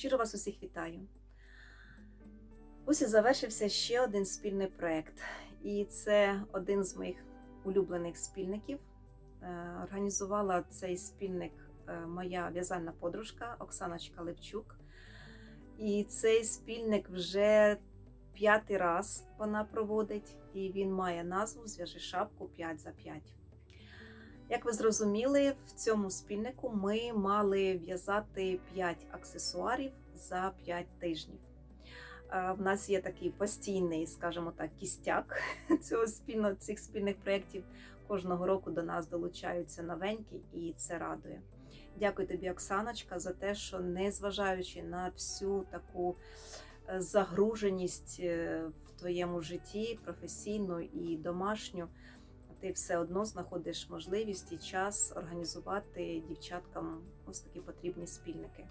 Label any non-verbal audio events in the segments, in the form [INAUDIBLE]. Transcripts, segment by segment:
Щиро вас усіх вітаю. Ось і завершився ще один спільний проєкт. І це один з моїх улюблених спільників. Е, Організувала цей спільник е, моя в'язальна подружка Оксаночка Левчук. І цей спільник вже п'ятий раз вона проводить, і він має назву Зв'яжи шапку 5 за 5. Як ви зрозуміли, в цьому спільнику ми мали в'язати 5 аксесуарів за 5 тижнів. Е, В нас є такий постійний, скажімо так, кістяк [LAUGHS] цього спільно, цих спільних проєктів. Кожного року до нас долучаються новенькі, і це радує. Дякую тобі, Оксаночка, за те, що незважаючи на всю таку е, загруженість е, в твоєму житті, професійну і домашню, ти все одно знаходиш можливість і час організувати дівчаткам ось такі потрібні спільники.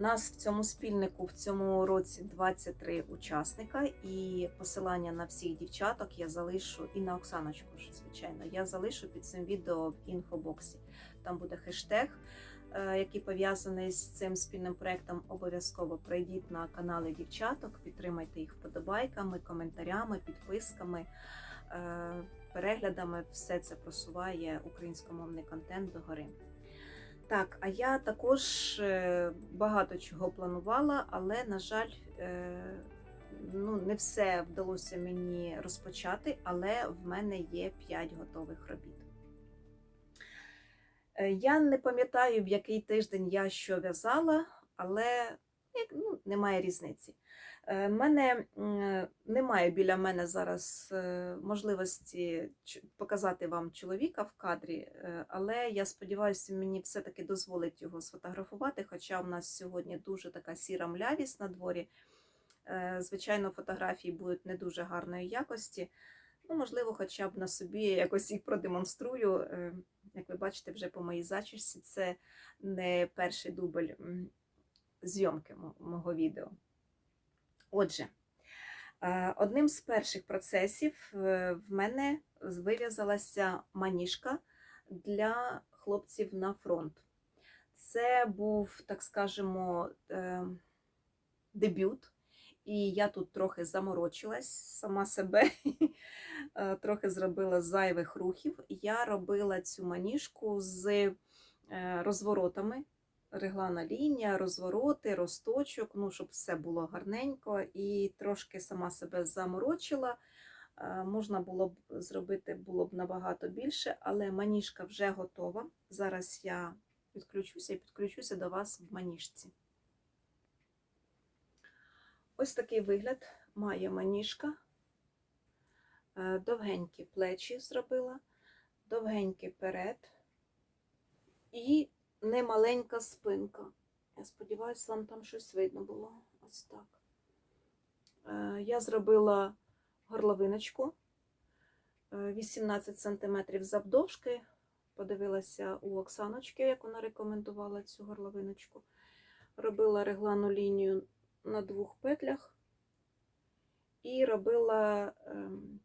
Нас в цьому спільнику в цьому році 23 учасника, і посилання на всіх дівчаток я залишу і на Оксаночку, звичайно, я залишу під цим відео в інфобоксі. Там буде хештег, е, який пов'язаний з цим спільним проектом. Обов'язково пройдіть на канали дівчаток, підтримайте їх вподобайками, коментарями, підписками, е, переглядами. Все це просуває українськомовний контент догори. Так, а я також е, багато чого планувала, але, на жаль, е, ну, не все вдалося мені розпочати, але в мене є 5 готових робіт. Е, Я не пам'ятаю, в який тиждень я що в'язала, але ну, немає різниці. У мене немає біля мене зараз е, можливості показати вам чоловіка в кадрі, е, але я сподіваюся, мені все-таки дозволить його сфотографувати, хоча в нас сьогодні дуже така сіра млявість на дворі. Е, Звичайно, фотографії будуть не дуже гарної якості. Ну, можливо, хоча б на собі якось їх продемонструю. Е, Як ви бачите, вже по моїй зачісці, це не перший дубль зйомки мого відео. Отже, е, одним з перших процесів е, в мене вив'язалася маніжка для хлопців на фронт. Це був, так скажемо, е, дебют. І я тут трохи заморочилась сама себе, [LAUGHS] трохи зробила зайвих рухів. Я робила цю маніжку з розворотами, реглана лінія, розвороти, росточок, ну, щоб все було гарненько, і трошки сама себе заморочила. Е, Можна було б зробити було б набагато більше, але маніжка вже готова. Зараз я підключуся і підключуся до вас в маніжці. Ось такий вигляд має маніжка. Е, Довгенькі плечі зробила, довгенький перед і немаленька спинка. Я сподіваюся, вам там щось видно було. Ось так. Е, Я зробила горловиночку е, 18 см завдовжки. Подивилася у Оксаночки, як вона рекомендувала цю горловиночку. Робила реглану лінію на двох петлях і робила ем,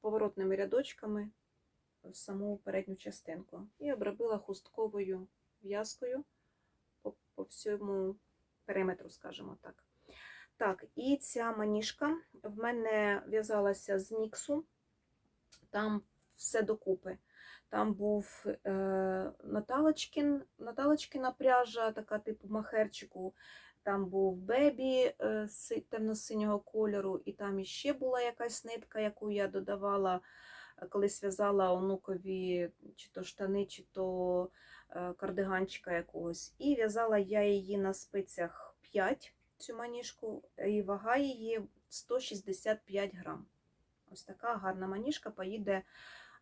поворотними рядочками саму передню частинку. І обробила хустковою в'язкою по, по всьому периметру, скажімо так. Так, і ця маніжка в мене в'язалася з міксу, там все докупи. Там був е, Наталочкін, Наталочкіна пряжа, така типу махерчику. Там був бебі е, темно-синього кольору, і там іще була якась нитка, яку я додавала, коли зв'язала онукові чи то штани, чи то е, кардиганчика якогось. І в'язала я її на спицях 5, цю маніжку, і вага її 165 грам. Ось така гарна маніжка поїде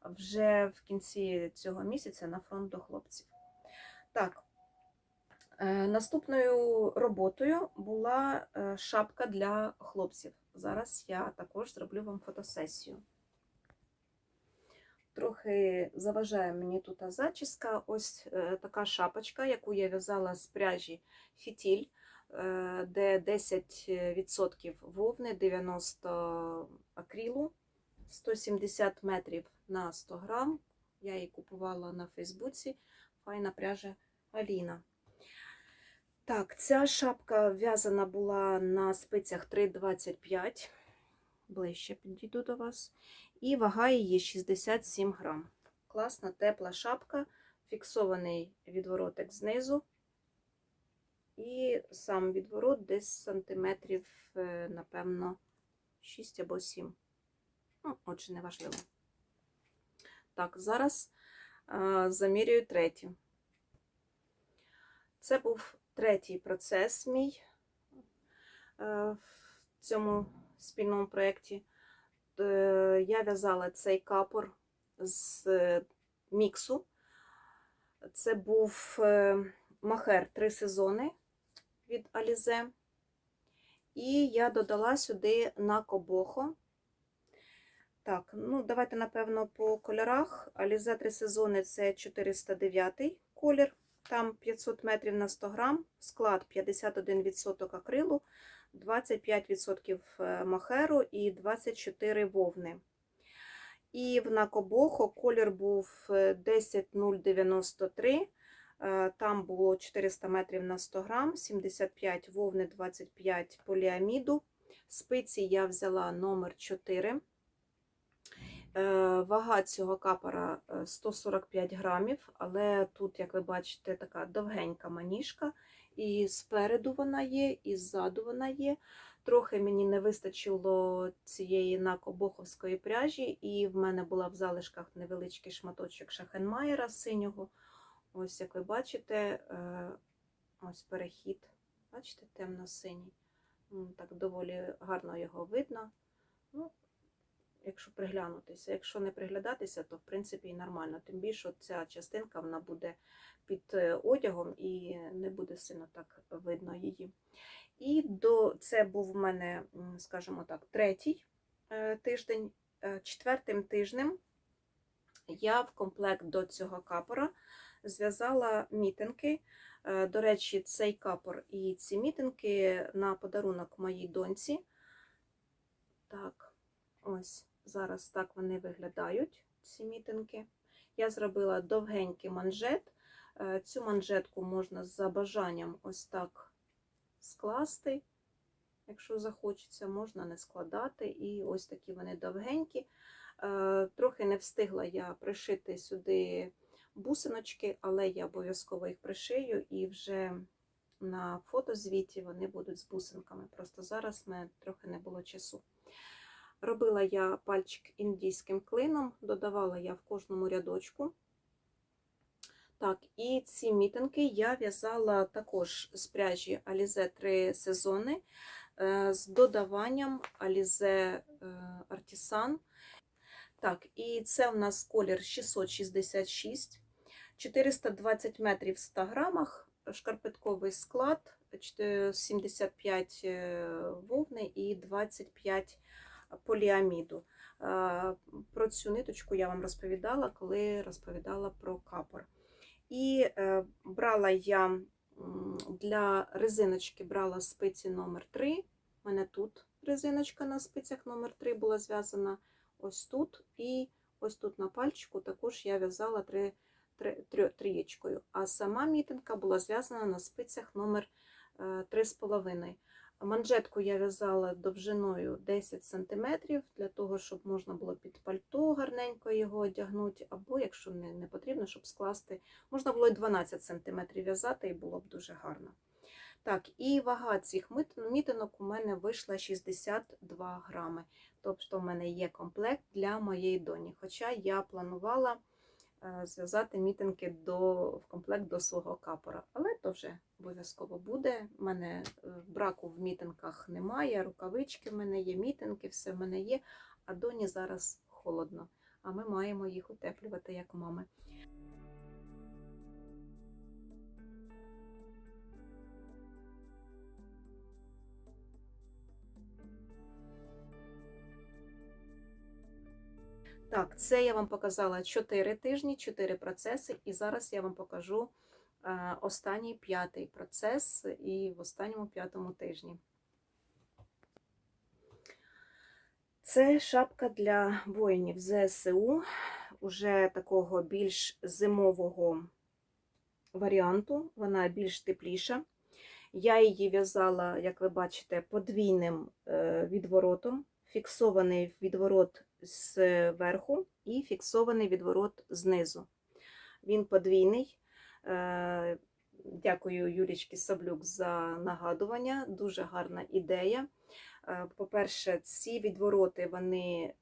вже в кінці цього місяця на фронт до хлопців. Так, е, наступною роботою була е, шапка для хлопців. Зараз я також зроблю вам фотосесію. Трохи заважає мені тут зачіска. Ось е, така шапочка, яку я в'язала з пряжі фітіль, е, де 10% вовни, 90 акрилу, 170 метрів на 100 грам. Я її купувала на Фейсбуці. Файна пряжа Аліна. Так, ця шапка в'язана була на спицях 3,25. Ближче підійду до вас. І вага її 67 грам. Класна, тепла шапка, фіксований відворотик знизу. І сам відворот десь сантиметрів, е, напевно, 6 або 7. Ну, отже, неважливо. Так, зараз а, замірюю третю. Це був третій процес мій е, в цьому спільному проєкті. Е, Я в'язала цей капор з е, міксу. Це був е, махер три сезони від Alize. І я додала сюди на кобохо. Так, ну давайте, напевно, по кольорах. Alize три сезони це 409 колір, там 500 метрів на 100 грам, склад 51% акрилу, 25% е, махеру і 24 вовни. І в Накобохо колір був е, 10093. Е, Там було 400 метрів на 100 грам, 75 вовни, 25 поліаміду. Спиці я взяла номер 4. Е, Вага цього капора е, 145 грамів, але тут, як ви бачите, така довгенька маніжка. І спереду вона є, і ззаду вона є. Трохи мені не вистачило цієї накобоховської пряжі, і в мене була в залишках невеличкий шматочок шахенмаєра синього. Ось, як ви бачите, е, ось перехід. Бачите, темно-синій. Так доволі гарно його видно. Ну, якщо приглянутися. Якщо не приглядатися, то в принципі і нормально. Тим більше ця частинка вона буде під е, одягом і не буде сильно так видно її. І до це був в мене, скажімо так, третій е, тиждень. Е, Четвертим тижнем я в комплект до цього капора зв'язала мітинки. До речі, цей капор і ці мітинки на подарунок моїй доньці. Так, ось зараз так вони виглядають, ці мітинки. Я зробила довгенький манжет. Е, Цю манжетку можна за бажанням ось так скласти. Якщо захочеться, можна не складати. І ось такі вони довгенькі. Е, Трохи не встигла я пришити сюди бусиночки, але я обов'язково їх пришию і вже на фотозвіті вони будуть з бусинками. Просто зараз в мене трохи не було часу. Робила я пальчик індійським клином, додавала я в кожному рядочку. Так, і ці мітинки я в'язала також з пряжі Alize 3 сезони е, з додаванням Alize Artisan. Так, і це у нас колір 666, 420 метрів в 100 грамах, шкарпетковий склад, 75 е, вовни і 25 поліаміду. Е, Про цю ниточку я вам розповідала, коли розповідала про капор. І е, брала я для резиночки брала спиці номер 3 У мене тут резиночка на спицях номер 3 була зв'язана ось тут. І ось тут на пальчику також я в'язала три, три, трієчкою. А сама мітинка була зв'язана на спицях номер е, 3,5. Манжетку я в'язала довжиною 10 см, для того, щоб можна було під пальто гарненько його одягнути, або, якщо не, не потрібно, щоб скласти, можна було і 12 см в'язати, і було б дуже гарно. Так, і вага цих мітинок у мене вийшла 62 грами. Тобто, в мене є комплект для моєї доні. Хоча я планувала зв'язати мітинки до, в комплект до свого капора. Але то вже обов'язково буде. У мене е, браку в мітинках немає, рукавички в мене є, мітинки, все в мене є. А доні зараз холодно, а ми маємо їх утеплювати як мами. Так, це я вам показала 4 тижні, 4 процеси, і зараз я вам покажу е, останній п'ятий процес і в останньому п'ятому тижні. Це шапка для воїнів ЗСУ, уже такого більш зимового варіанту, вона більш тепліша. Я її в'язала, як ви бачите, подвійним е, відворотом, фіксований відворот зверху і фіксований відворот знизу. Він подвійний. Е, Дякую Юлічці Саблюк за нагадування. Дуже гарна ідея. Е, По-перше, ці відвороти вони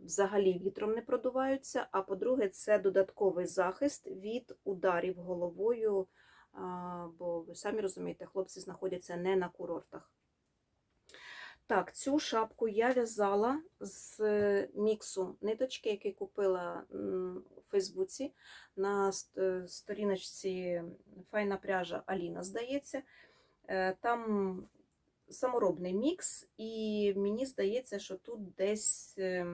взагалі вітром не продуваються. А по-друге, це додатковий захист від ударів головою, бо ви самі розумієте, хлопці знаходяться не на курортах. Так, цю шапку я в'язала з міксу ниточки, який купила у Фейсбуці на е, сторіночці Файна пряжа Аліна, здається. Е, Там саморобний мікс, і мені здається, що тут десь е,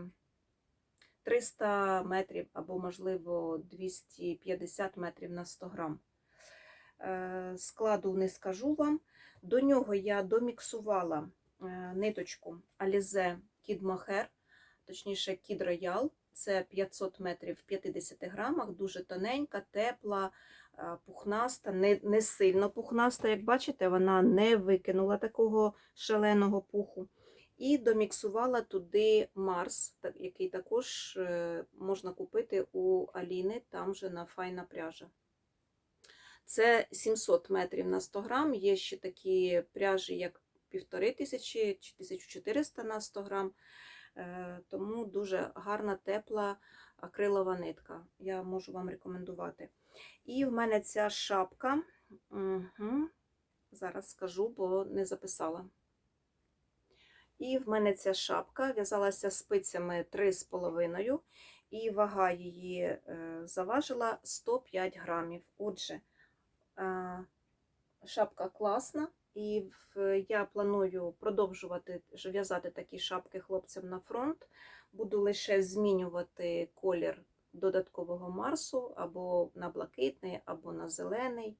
300 метрів або, можливо, 250 метрів на 100 грам. Е, Складу не скажу вам. До нього я доміксувала е, ниточку Alize Kid Mohair, точніше Kid Royal. Це 500 метрів в 50 грамах, дуже тоненька, тепла, е, пухнаста, не, не сильно пухнаста. Як бачите, вона не викинула такого шаленого пуху. І доміксувала туди Марс, який також е, можна купити у Аліни, там же на файна пряжа. Це 700 метрів на 100 грам. Є ще такі пряжі, як 1500 чи 1400 на 100 грам. Е, Тому дуже гарна, тепла акрилова нитка. Я можу вам рекомендувати. І в мене ця шапка. Угу. Зараз скажу, бо не записала. І в мене ця шапка в'язалася спицями 3,5, і вага її е, заважила 105 грамів. Отже, е, шапка класна, і я планую продовжувати в'язати такі шапки хлопцям на фронт. Буду лише змінювати колір додаткового марсу або на блакитний, або на зелений,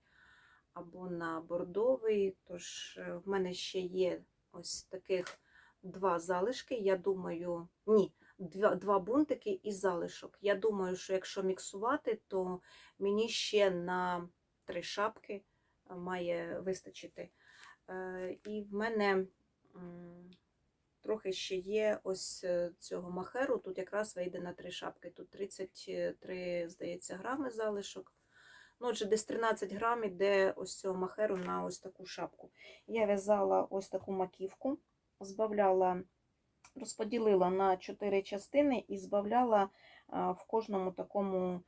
або на бордовий. Тож е, в мене ще є ось таких два залишки. Я думаю, ні, два, два бунтики і залишок. Я думаю, що якщо міксувати, то мені ще на три шапки е, має вистачити. Е, І в мене трохи ще є ось е, цього махеру. Тут якраз вийде на три шапки. Тут 33, здається, грами залишок. Ну, отже, десь 13 грам іде ось цього махеру на ось таку шапку. Я в'язала ось таку маківку, збавляла, розподілила на 4 частини і збавляла в кожному такому е,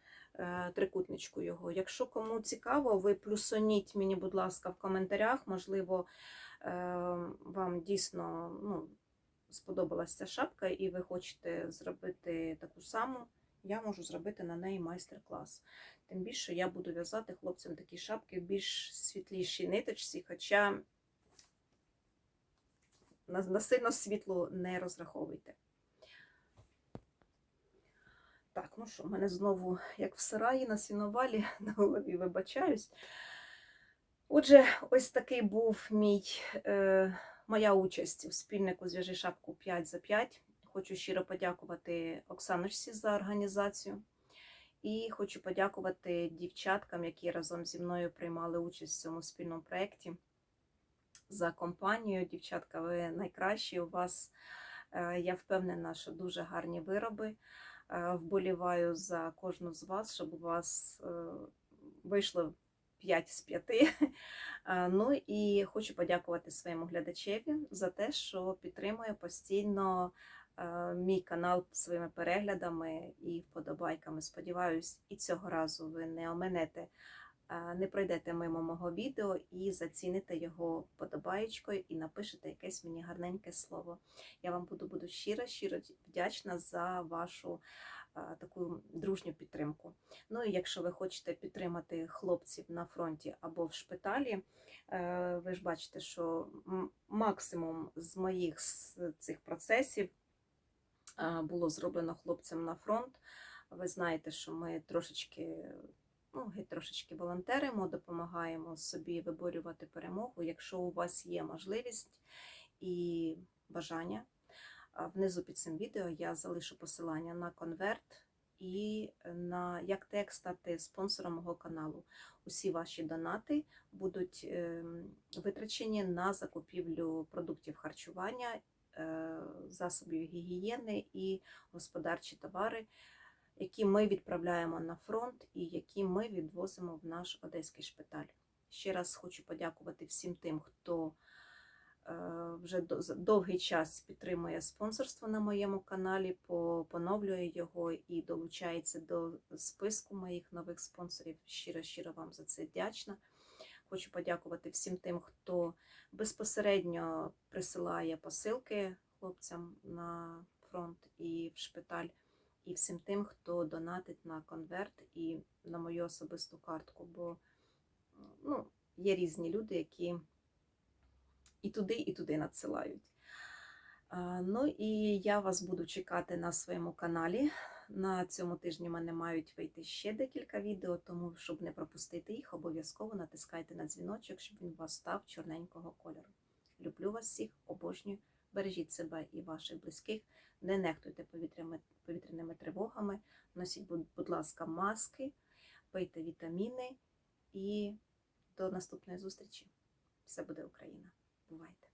трикутничку його. Якщо кому цікаво, ви плюсоніть мені, будь ласка, в коментарях. Можливо, е, вам дійсно ну, сподобалася ця шапка, і ви хочете зробити таку саму. Я можу зробити на неї майстер-клас. Тим більше я буду в'язати хлопцям такі шапки в більш світлішій ниточці, хоча на сильно світло не розраховуйте. Так, ну що, в мене знову, як в сараї на сіновалі, [LAUGHS] на голові вибачаюсь. Отже, ось такий був мій, е, моя участь у спільнику Зв'яжи шапку 5 за 5. Хочу щиро подякувати Оксаночці за організацію. І хочу подякувати дівчаткам, які разом зі мною приймали участь в цьому спільному проєкті. За компанію. Дівчатка, ви найкращі. У вас, е, я впевнена, що дуже гарні вироби. Е, Вболіваю за кожну з вас, щоб у вас вийшло 5 з 5. Е, Ну і хочу подякувати своєму глядачеві за те, що підтримує постійно е, мій канал своїми переглядами і вподобайками. Сподіваюсь, і цього разу ви не оменете, е, не пройдете мимо мого відео і заціните його вподобаєчкою і напишете якесь мені гарненьке слово. Я вам буду, буду щиро, щиро вдячна за вашу таку дружню підтримку. Ну і якщо ви хочете підтримати хлопців на фронті або в шпиталі, е, ви ж бачите, що максимум з моїх с- цих процесів було зроблено хлопцям на фронт. Ви знаєте, що ми трошечки, ну, трошечки волонтеримо, допомагаємо собі виборювати перемогу. Якщо у вас є можливість і бажання, внизу під цим відео я залишу посилання на конверт і на як теж стати спонсором мого каналу. Усі ваші донати будуть ем, витрачені на закупівлю продуктів харчування, е, засобів гігієни і господарчі товари, які ми відправляємо на фронт і які ми відвозимо в наш одеський шпиталь. Ще раз хочу подякувати всім тим, хто е, вже до- довгий час підтримує спонсорство на моєму каналі, поновлює його і долучається до списку моїх нових спонсорів. Щиро щиро вам за це вдячна. Хочу подякувати всім тим, хто безпосередньо присилає посилки хлопцям на фронт і в шпиталь, і всім тим, хто донатить на конверт і на мою особисту картку. Бо ну, є різні люди, які і туди, і туди надсилають. Ну і я вас буду чекати на своєму каналі. На цьому тижні в мене мають вийти ще декілька відео, тому щоб не пропустити їх, обов'язково натискайте на дзвіночок, щоб він у вас став чорненького кольору. Люблю вас всіх, обожнюю. Бережіть себе і ваших близьких, не нехтуйте повітряними тривогами, носіть, будь ласка, маски, пийте вітаміни і до наступної зустрічі. Все буде Україна. Бувайте!